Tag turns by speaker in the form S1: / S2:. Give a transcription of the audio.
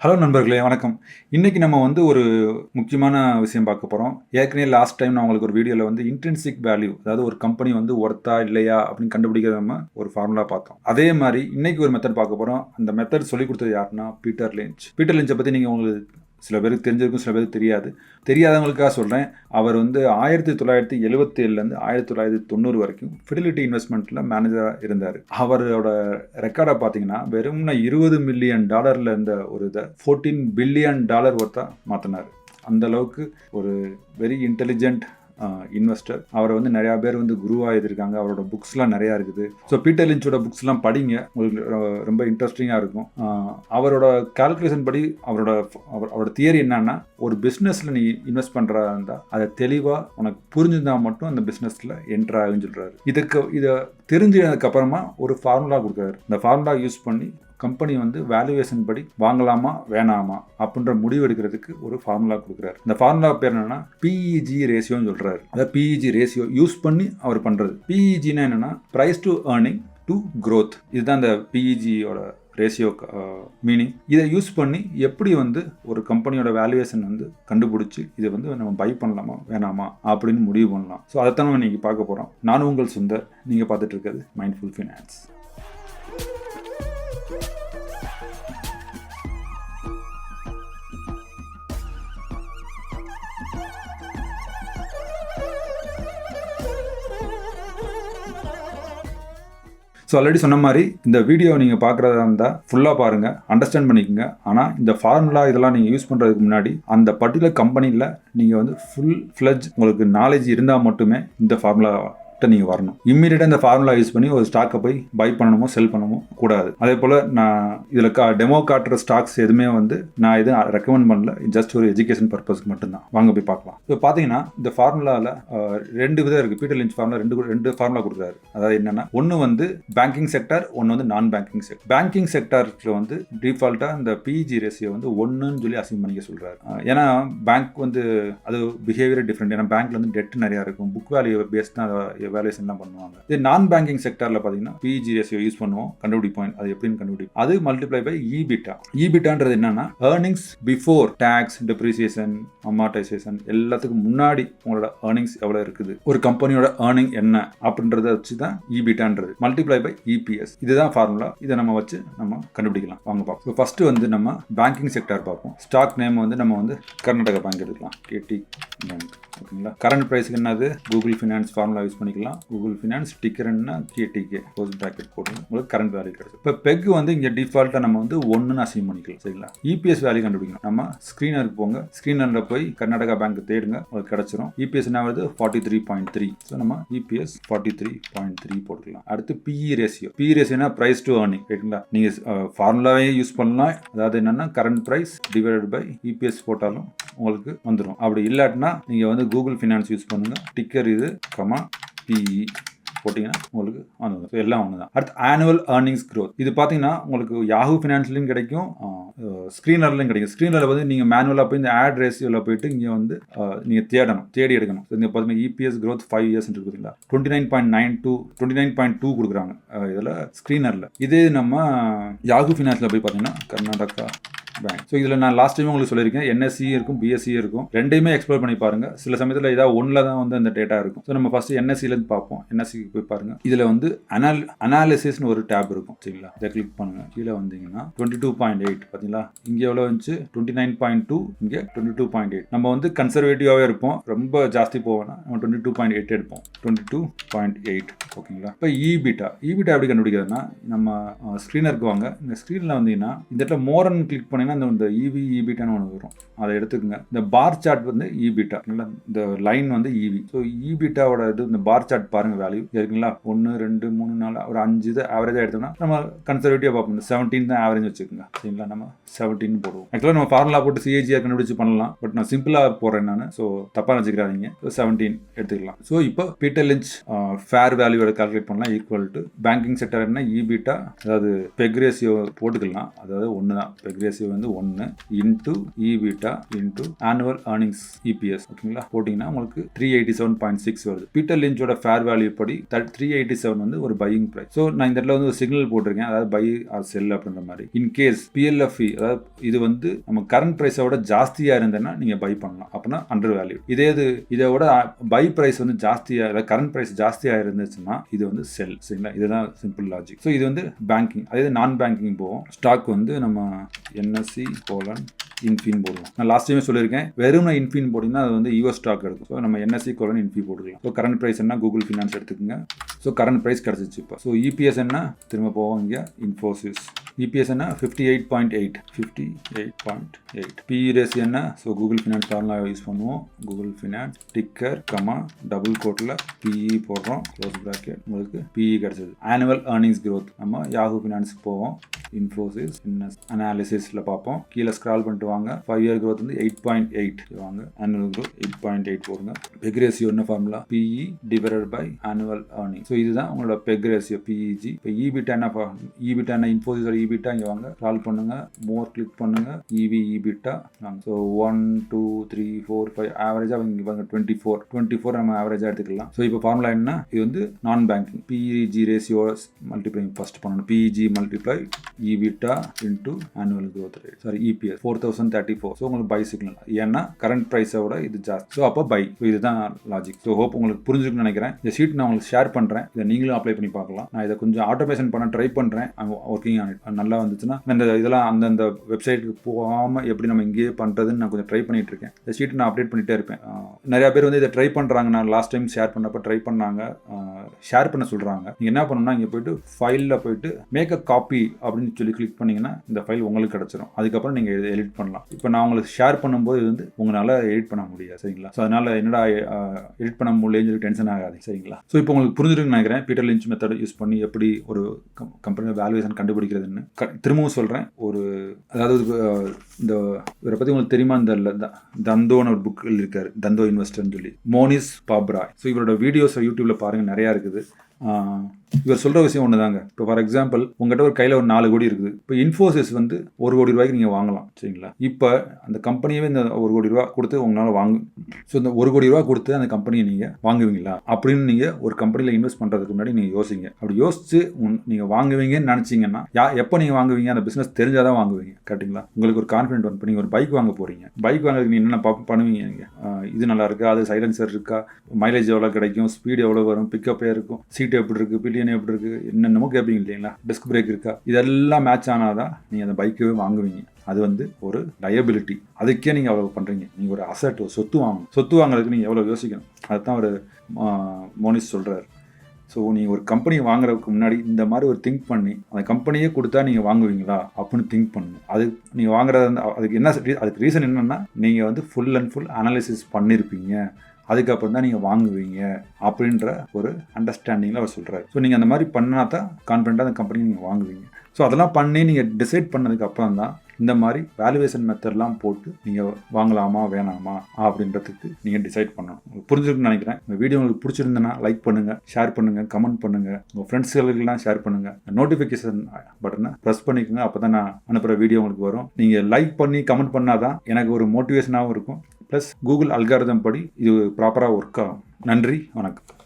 S1: Hello நண்பர்களே வணக்கம். இன்றைக்கி நம்ம வந்து ஒரு முக்கியமான விஷயம் பார்க்க போகிறோம் ஏற்கனவே லாஸ்ட் டைம் நான் உங்களுக்கு ஒரு வீடியோவில் வந்து இன்ட்ரென்சிக் வேல்யூ அதாவது ஒரு கம்பெனி வந்து ஒர்த்தா இல்லையா அப்படின்னு கண்டுபிடிக்கிறது நம்ம ஒரு ஃபார்முலா பார்த்தோம். அதே மாதிரி இன்னைக்கு ஒரு மெத்தட் பார்க்க போகிறோம் அந்த மெத்தட் சொல்லிக் கொடுத்தது யாருன்னா பீட்டர் லிஞ்ச் பீட்டர் லிஞ்சை பற்றி நீங்கள் உங்களுக்கு சில பேருக்கு தெரிஞ்சிருக்கும் சில பேருக்கு தெரியாது. தெரியாதவங்களுக்காக சொல்கிறேன் அவர் வந்து ஆயிரத்தி தொள்ளாயிரத்தி எழுபத்தி ஏழுலேருந்து ஆயிரத்தி தொள்ளாயிரத்தி தொண்ணூறு வரைக்கும் ஃபிடிலிட்டி இன்வெஸ்ட்மெண்ட்டில் மேனேஜராக இருந்தார். அவரோட ரெக்கார்டை பார்த்தீங்கன்னா வெறும்னா இருபது மில்லியன் டாலரில் இருந்த ஒரு இதை ஃபோர்டீன் பில்லியன் டாலர் ஒர்த்தாக மாற்றினார் அந்த அளவுக்கு ஒரு வெரி இன்டெலிஜென்ட் இன்வெஸ்டர் அவரை வந்து நிறையா பேர் வந்து குருவாக எழுதியிருக்காங்க அவரோட புக்ஸ்லாம் நிறையா இருக்குது. ஸோ பீட்டர் லிஞ்சோட புக்ஸ்லாம் படிங்க. உங்களுக்கு ரொம்ப இன்ட்ரெஸ்டிங்காக இருக்கும். அவரோட கால்குலேஷன் படி அவரோட அவர் அவரோட தியரி என்னன்னா ஒரு பிஸ்னஸில் நீ இன்வெஸ்ட் பண்ணுறதா இருந்தால் அதை தெளிவாக உனக்கு புரிஞ்சிருந்தா மட்டும் அந்த பிஸ்னஸில் என்ட்ரு ஆகுன்னு சொல்கிறாரு இதுக்கு இதை தெரிஞ்சதுக்கப்புறமா ஒரு ஃபார்முலா கொடுக்குறாரு. இந்த ஃபார்முலா யூஸ் பண்ணி கம்பெனி வந்து வேல்யூவேஷன் படி வாங்கலாமா வேணாமா அப்படின்ற முடிவு எடுக்கிறதுக்கு ஒரு ஃபார்முலா கொடுக்குறாரு. இந்த ஃபார்முலா பேர் என்னன்னா பிஇஜி ரேஷியோன்னு சொல்கிறாரு அதாவது பிஇஜி ரேஷியோ யூஸ் பண்ணி அவர் பண்ணுறது பிஇஜினா என்னன்னா price to earning to growth இதுதான் இந்த பிஇஜியோட ரேஷியோ மீனிங் இதை யூஸ் பண்ணி எப்படி வந்து ஒரு கம்பெனியோட வேல்யூவேஷன் வந்து கண்டுபிடிச்சி இதை வந்து நம்ம பை பண்ணலாமா வேணாமா அப்படின்னு முடிவு பண்ணலாம். ஸோ அதைத்தான் நம்ம இன்னைக்கு பார்க்க போகிறோம் நான் உங்கள் சுந்தர். நீங்கள் பார்த்துட்டு இருக்கிறது மைண்ட்ஃபுல் ஃபினான்ஸ் ஸோ ஆல்ரெடி சொன்ன மாதிரி இந்த வீடியோ நீங்கள் பார்க்குறதா இருந்தால் ஃபுல்லாக பாருங்கள் அண்டர்ஸ்டாண்ட் பண்ணிக்கோங்க. ஆனால் இந்த ஃபார்முலா இதெல்லாம் நீங்கள் யூஸ் பண்ணுறதுக்கு முன்னாடி அந்த பர்டிகுலர் கம்பெனியில் நீங்கள் வந்து ஃபுல் ஃப்ளஜ் உங்களுக்கு நாலேஜ் இருந்தால் மட்டுமே இந்த ஃபார்முலா நீங்கள் வரணும். இம்மீடியட்டாக இந்த ஃபார்முலா யூஸ் பண்ணி ஒரு ஸ்டாக்கை போய் பை பண்ணணுமோ செல் பண்ணணுமோ கூடாது. அதே போல் நான் இதில் கா டெமோ காட்டுற ஸ்டாக்ஸ் எதுவுமே வந்து நான் எதுவும் ரெக்கமெண்ட் பண்ணல. ஜஸ்ட் ஒரு எஜுகேஷன் பர்பஸ்க்கு மட்டும்தான். வாங்க போய் பார்க்கலாம். இப்போ பார்த்தீங்கன்னா இந்த ஃபார்முலாவில் ரெண்டு விதம் இருக்குது பீட்டர் லிஞ்ச் ஃபார்முலா ரெண்டு ரெண்டு ஃபார்முலா கொடுக்குறாரு. அதாவது என்னென்னா ஒன்று வந்து பேங்கிங் செக்டர் ஒன்று வந்து நான் பேங்கிங் செக்டர் பேங்கிங் செக்டரில் வந்து டிஃபால்ட்டாக இந்த பிஜி ரேஷியோ வந்து ஒன்றுன்னு சொல்லி அசிம் பண்ணிக்க சொல்கிறாரு ஏன்னா பேங்க் வந்து அது பிஹேவியர் டிஃப்ரெண்ட் ஏன்னா பேங்க்ல வந்து டெட் நிறையா இருக்கும். புக் வேல்யூ பேஸ் தான் வேல்யூஷன்லாம் பண்ணுவாங்க? இது நான் பேங்கிங் செக்டரில் பார்த்தீங்கன்னா பிஜி ரேஷியோ யூஸ் பண்ணுவோம். கண்டுபிடிப்போம் அது எப்படின்னு கண்டுபிடிப்போம். அது மல்டிப்ளை பை இபிட்டா இபிட்டான்றது என்னன்னா earnings before tax depreciation amortisation எல்லாத்துக்கும் முன்னாடி உங்களோட ஏர்னிங்ஸ் எவ்வளோ இருக்குது? ஒரு கம்பெனியோட ஏர்னிங் என்ன? அப்படின்றத வச்சு தான் இபிட்டான்றது e மல்டிப்ளை பை இபிஎஸ் இதுதான் ஃபார்முலா இதை நம்ம வச்சு நம்ம கண்டுபிடிக்கலாம். வாங்க பார்ப்போம். ஃபர்ஸ்ட் வந்து நம்ம பேங்கிங் செக்டர் பார்ப்போம். ஸ்டாக் நேம் வந்து நம்ம வந்து கர்நாடகா பேங்க் எடுக்கலாம் கேடி பேங்க் ஓகேங்களா? கரண்ட் ப்ரைஸ்க்கு என்னது? கூகுள் ஃபினான்ஸ் ஃபார்முலா யூஸ் பண்ணிக்கலாம். கூகுள் ஃபினான்ஸ் டிக்கர்னா கேடிகே க்ளோஸ் ப்ராக்கெட் போட்டு உங்களுக்கு கரண்ட் வேல்யூ கிடைக்கும். இப்போ பெக் வந்து இங்கே டிஃபால்ட்டாக நம்ம வந்து ஒன்றுன்னு அசீவ் பண்ணிக்கலாம். சரிங்களா? இபிஎஸ் வேல்யூ கண்டுபிடிக்கணும். நம்ம ஸ்க்ரீனருக்கு போங்க. ஸ்க்ரீனரில் போய் கர்நாடகா பேங்க் தேடுங்க. உங்களுக்கு கிடைச்சிரும். இபிஎஸ் என்ன வருது? Forty three point three so நம்ம EPS forty three point three போட்டுக்கலாம். அடுத்து பிஇ ரேஷியோ பிஇ ரேஷியோனா ப்ரைஸ் டு ஏர்னிங் ரைட்டுங்களா நீங்கள் ஃபார்முலாவே யூஸ் பண்ணலாம். அதாவது என்னென்னா current price divided by EPS போட்டாலும் உங்களுக்கு வந்துடும் அப்படி இல்லாட்டினா நீங்கள் வந்து கூகுள் ஃபினான்ஸ் யூஸ் பண்ணுங்க. டிக்கர் இது கமா பிஇ போட்டிங்கன்னா உங்களுக்கு வந்துடும் ஸோ எல்லாம் ஒன்று தான் அடுத்து ஆனுவல் ஏர்னிங்ஸ் க்ரோத் இது பார்த்தீங்கன்னா உங்களுக்கு யாஹூ ஃபினான்ஸ்லையும் கிடைக்கும். ஸ்க்ரீனர்லையும் கிடைக்கும். ஸ்க்ரீனரில் வந்து நீங்கள் மேனுவலாக போய் இந்த ஆட் ரேஷியோவில் போயிட்டு இங்கே வந்து நீங்கள் தேடணும். தேடி எடுக்கணும். ஸோ இங்கே பார்த்தீங்கன்னா இபிஎஸ் க்ரோத் ஃபைவ் இயர்ஸ் இருக்கு பார்த்தீங்களா twenty nine point nine two twenty nine point two கொடுக்குறாங்க. இதில் ஸ்க்ரீனரில் இதே நம்ம யாஹூ ஃபினான்ஸில் போய் பார்த்தீங்கன்னா கர்நாடகா பேங்க் ஸோ இதில் நான் லாஸ்ட் டைம் உங்களுக்கு சொல்லியிருக்கேன். என்எஸ்சி இருக்கும் பிஎஸ்சி இருக்கும். ரெண்டையுமே எக்ஸ்ப்ளோர் பண்ணி பாருங்க. சில சமயத்தில் ஏதாவது ஒன்றில் தான் வந்து அந்த டேட்டா இருக்கும். ஸோ நம்ம ஃபர்ஸ்ட் என்எஸ்சிலேருந்து பார்ப்போம். என்எஸ்சிக்கு போய் பாருங்க. இதில் வந்து அனால் அனாலிசிஸ்னு ஒரு டேப் இருக்கும். சரிங்களா? இதை கிளிக் பண்ணுங்க. கீழே வந்தீங்கன்னா டுவெண்ட்டி டூ பாயிண்ட் எயிட் பார்த்தீங்களா? இங்கே எவ்வளோ இருந்துச்சு? டுவெண்ட்டி நைன் பாயிண்ட் டூ இங்கே டுவெண்ட்டி டூ பாயிண்ட் எயிட் நம்ம வந்து கன்சர்வேட்டிவாகவே இருப்போம். ரொம்ப ஜாஸ்தி போவோம்னா நம்ம டுவெண்ட்டி டூ பாயிண்ட் எயிட் எடுப்போம். டுவெண்ட்டி டூ பாயிண்ட் எயிட் ஓகேங்களா? இப்போ இபிட்டா இபிட்டா எப்படி கண்டுபிடிக்கிறதுனா நம்ம ஸ்க்ரீனருக்கு வாங்க. இந்த ஸ்க்ரீனில் வந்தீங்கன்னா இந்த இடத்துல மோரன் கிளிக் பண்ணி இந்த இந்த இவி இபிட்டான்னு ஒன்று வரும். அதை எடுத்துக்கோங்க. இந்த பார் சார்ட் வந்து இபிட்டா இந்த லைன் வந்து இவி ஸோ இபிட்டாவோட இது இந்த பார் சார்ட் பாருங்க வேல்யூ இருக்குங்களா? ஒன்று ரெண்டு மூணு நாலு ஒரு அஞ்சு இது ஆவரேஜாக எடுத்தோம்னா நம்ம கன்சர்வேட்டிவாக பார்ப்போம். இந்த செவன்டீன் தான் ஆவரேஜ் வச்சுக்கோங்க. சரிங்களா? நம்ம செவன்டீன் போடுவோம். ஆக்சுவலாக நம்ம ஃபார்முலா போட்டு சிஏஜிஆர் கண்டுபிடிச்சு பண்ணலாம். பட் நான் சிம்பிளாக போடுறேன் நான். ஸோ தப்பாக வச்சுக்கிறாதீங்க ஸோ செவன்டீன் எடுத்துக்கலாம். ஸோ இப்போ பீட்டர் லிஞ்ச் ஃபேர் வேல்யூவோட கால்குலேட் பண்ணலாம். ஈக்குவல் டு பேங்கிங் செக்டர் என்ன? இபிட்டா அதாவது பெக்ரேசியோ போட்டுக்கலாம். அதாவது ஒன்று தான் பெக்ரேசியோ வந்து வந்து ஒன்று into EBITDA into annual earnings EPS ஓகேங்களா? போட்டிங்கன்னா உங்களுக்கு three eighty seven point six வருது. பீட்டர் லிஞ்சோட ஃபேர் வேல்யூ படி த்ரீ எயிட்டி செவன் வந்து ஒரு பையிங் ப்ரைஸ் ஸோ நான் இந்த இடத்துல வந்து ஒரு சிக்னல் போட்டிருக்கேன். அதாவது பை ஆர் செல் அப்படின்ற மாதிரி. இன்கேஸ் பிஎல்எஃப்இ E, அதாவது இது வந்து நம்ம கரண்ட் ப்ரைஸை விட ஜாஸ்தியாக இருந்ததுன்னா நீங்கள் பை பண்ணலாம். அப்படின்னா அண்டர் வேல்யூ இதே இது இதை விட பை ப்ரைஸ் வந்து ஜாஸ்தியாக அதாவது கரண்ட் ப்ரைஸ் ஜாஸ்தியாக இருந்துச்சுன்னா இது வந்து செல் சரிங்களா? இதுதான் சிம்பிள் லாஜிக் ஸோ இது வந்து பேங்கிங் அதே நான் பேங்கிங் போவோம். ஸ்டாக் வந்து நம்ம என்எஸ் கரன்சி கோலன் இன்ஃபின் போடுவோம் நான் லாஸ்ட் டைமே சொல்லியிருக்கேன் வெறும் நான் இன்ஃபின் போட்டிங்கன்னா அது வந்து யூஎஸ் ஸ்டாக் எடுக்கும். ஸோ நம்ம என்எஸ்சி கோலன் இன்ஃபி போட்டுக்கலாம் ஸோ கரண்ட் ப்ரைஸ் என்ன? கூகுள் ஃபினான்ஸ் எடுத்துக்கோங்க. ஸோ கரண்ட் ப்ரைஸ் கிடச்சிச்சு இப்போ. ஸோ இபிஎஸ் என்ன? திரும்ப போவோம் இங்கே. இன்ஃபோசிஸ் இபிஎஸ் என்ன? Fifty eight point eight fifty eight point eight PE race என்ன? So Google Finance formula use பண்ணுவோம். Google Finance ticker comma double கோட்டில் பிஇ போடுறோம். க்ளோஸ் ப்ராக்கெட் உங்களுக்கு பிஇ கிடச்சிது. ஆனுவல் ஏர்னிங்ஸ் க்ரோத் நம்ம யாஹூ ஃபினான்ஸுக்கு போவோம். இன்ஃபோசிஸ் இன்னஸ் அனாலிசிஸில் பார்ப்போம். கீழே ஸ்க்ரால் பண்ணிட்டு வாங்க. ஃபைவ் இயர் க்ரோத் வந்து எயிட் பாயிண்ட் எயிட் வாங்க. Annual growth eight point eight போடுங்க. பெக் ரேசியோ என்ன formula PE divided by annual earning so இதுதான் உங்களோட பெக் ரேசியோ பிஇஜி இப்போ இபிட்டா என்ன இபிட்டா என்ன இன்ஃபோசிஸோட இபிட்டா இங்கே வாங்க. கால் பண்ணுங்க. மோர் கிளிக் பண்ணுங்க. இவி இபிட்டா வாங்க. So one two three four five ஆவரேஜாக இங்கே பாருங்க டுவெண்ட்டி ஃபோர் டுவெண்ட்டி ஃபோர் நம்ம ஆவரேஜாக எடுத்துக்கலாம். ஸோ இப்போ ஃபார்முலா என்ன இது வந்து நான் banking PEG ratio multiply first பண்ணணும். PEG multiply EBITDA into annual growth rate sorry EPS four thousand thirty four so உங்களுக்கு பை சிக்னல் ஏன்னா கரண்ட் ப்ரைஸை விட இது ஜாஸ்தி. ஸோ அப்போ பை ஸோ இதுதான் லாஜிக் ஸோ ஹோப் உங்களுக்கு புரிஞ்சுக்கணும்னு நினைக்கிறேன். இந்த ஷீட் நான் உங்களுக்கு ஷேர் பண்ணுறேன் இதை நீங்களும் அப்ளை பண்ணி பார்க்கலாம். நான் இதை கொஞ்சம் ஆட்டோமேஷன் பண்ண ட்ரை பண்ணுறேன் ஒர்க்கிங் ஆன் இட் நல்லா வந்துச்சுன்னா இந்த இதெல்லாம் அந்தந்த வெப்சைட்டுக்கு போகாமல் எப்படி நம்ம இங்கேயே பண்ணுறதுன்னு நான் கொஞ்சம் ட்ரை பண்ணிட்டு இருக்கேன். இந்த ஷீட் நான் அப்டேட் பண்ணிட்டே இருப்பேன். நிறையா நிறைய பேர் வந்து இதை ட்ரை பண்ணுறாங்க நான் லாஸ்ட் டைம் ஷேர் பண்ணப்போ ட்ரை பண்ணாங்க. ஷேர் பண்ண சொல்கிறாங்க நீங்கள் என்ன பண்ணணும்னா இங்கே போயிட்டு ஃபைலில் போயிட்டு மேக் அ காப்பி அப்படின்னு சொல்லி கிளிக் பண்ணீங்கன்னா இந்த ஃபைல் உங்களுக்கு கிடச்சிரும். அதுக்கப்புறம் நீங்கள் இதை எடிட் பண்ணலாம். இப்போ நான் உங்களுக்கு ஷேர் பண்ணும்போது இது வந்து உங்களால் எடிட் பண்ண முடியாது சரிங்களா? ஸோ அதனால் என்னடா எடிட் பண்ண முடியலன்னு சொல்லி டென்ஷன் ஆகாது சரிங்களா? ஸோ இப்போ உங்களுக்கு புரிஞ்சிருக்குன்னு நினைக்கிறேன். பீட்டர் லிஞ்ச் மெத்தட் யூஸ் பண்ணி எப்படி ஒரு கம்பெனியில் வேல்யூவேஷன் கண்டுபிடிக்கிறதுன்னு. திரும்பவும் சொல்கிறேன் ஒரு அதாவது இந்த இவரை பற்றி உங்களுக்கு தெரியுமா? இந்த தந்தோன்னு ஒரு புக்கில் இருக்கார். தந்தோ இன்வெஸ்டர்னு சொல்லி. மோனிஸ் பாப்ரா ஸோ இவரோட வீடியோஸ் யூடியூப்பில் பாருங்க. நிறையா இருக்குது. இவர் சொல்கிற விஷயம் ஒன்று தாங்க இப்போ ஃபார் எக்ஸாம்பிள் உங்கள்கிட்ட ஒரு கையில் ஒரு நாலு கோடி இருக்குது. இப்போ இன்ஃபோசிஸ் வந்து ஒரு கோடி ரூபாய்க்கு நீங்கள் வாங்கலாம் சரிங்களா? இப்போ அந்த கம்பெனியவே இந்த ஒரு கோடி ரூபா கொடுத்து உங்களால் வாங்க ஸோ இந்த ஒரு கோடி ரூபா கொடுத்து அந்த கம்பெனியை நீங்கள் வாங்குவீங்களா? அப்படின்னு நீங்கள் ஒரு கம்பெனியில் இன்வெஸ்ட் பண்ணுறதுக்கு முன்னாடி நீங்கள் யோசிங்க. அப்படி யோசிச்சு நீங்கள் வாங்குவீங்கன்னு நினச்சிங்கன்னா யா எப்போ நீங்கள் வாங்குவீங்க? அந்த பிஸ்னஸ் தெரிஞ்சால் தான் வாங்குவீங்க கரெக்ட்டுங்களா உங்களுக்கு ஒரு கான்ஃபிடென்ட் வந்து இப்போ நீங்கள் ஒரு பைக் வாங்க போகிறீங்க பைக் வாங்குறதுக்கு நீங்கள் என்னென்ன பண்ணுவீங்க நீங்கள் இது நல்லா இருக்கா? அது சைலன்சர் இருக்கா? மைலேஜ் எவ்வளோ கிடைக்கும்? ஸ்பீடு எவ்வளோ வரும்? பிக்கப் இருக்கும்? சீட் எப்படி இருக்குது பில்லியன் எப்படி இருக்குது என்னென்னமோ கேட்பீங்க இல்லைங்களா? டிஸ்க் பிரேக் இருக்கா? இதெல்லாம் மேட்ச் ஆனாதான் நீங்கள் அந்த பைக்கவே வாங்குவீங்க. அது வந்து ஒரு லயபிலிட்டி அதுக்கே நீங்கள் அவ்வளோ பண்ணுறீங்க நீங்கள் ஒரு அசட் ஒரு சொத்து வாங்கணும். சொத்து வாங்குறதுக்கு நீங்கள் எவ்வளோ யோசிக்கணும்? அதுதான் ஒரு மோனிஸ் சொல்கிறார் ஸோ நீங்கள் ஒரு கம்பெனி வாங்குறதுக்கு முன்னாடி இந்த மாதிரி ஒரு திங்க் பண்ணி அந்த கம்பெனியே கொடுத்தா நீங்கள் வாங்குவீங்களா? அப்படின்னு திங்க் பண்ணணும். அது நீங்கள் வாங்குறது அதுக்கு என்ன அதுக்கு ரீசன் என்னென்னா நீங்கள் வந்து ஃபுல் அண்ட் ஃபுல் அனாலிசிஸ் பண்ணியிருப்பீங்க அதுக்கப்புறம் தான் நீங்கள் வாங்குவீங்க அப்படின்ற ஒரு அண்டர்ஸ்டாண்டிங்கில் அவர் சொல்கிறார் ஸோ நீங்கள் அந்த மாதிரி பண்ணால் தான் கான்ஃபிடண்ட்டாக அந்த கம்பெனி நீங்கள் வாங்குவீங்க. ஸோ அதெல்லாம் பண்ணி நீங்கள் டிசைட் பண்ணதுக்கு அப்புறம் தான் இந்த மாதிரி வேல்யூவேஷன் மெத்தட்லாம் போட்டு நீங்கள் வாங்கலாமா வேணாமா அப்படின்றதுக்கு நீங்கள் டிசைட் பண்ணணும். உங்களுக்கு நினைக்கிறேன். இந்த வீடியோ உங்களுக்கு பிடிச்சிருந்தனா லைக் பண்ணுங்கள் ஷேர் பண்ணுங்கள் கமெண்ட் பண்ணுங்கள் உங்கள் ஃப்ரெண்ட்ஸ்களுக்கெல்லாம் ஷேர் பண்ணுங்கள் நோட்டிஃபிகேஷன் பட்டனை ப்ரெஸ் பண்ணிக்கோங்க. அப்போ தான் நான் அனுப்புகிற வீடியோ உங்களுக்கு வரும். நீங்கள் லைக் பண்ணி கமெண்ட் பண்ணால் தான் எனக்கு ஒரு மோட்டிவேஷனாகவும் இருக்கும். ப்ளஸ் கூகுள் அல்காரதம் படி இது ப்ராப்பராக ஒர்க் ஆகும். நன்றி வணக்கம்.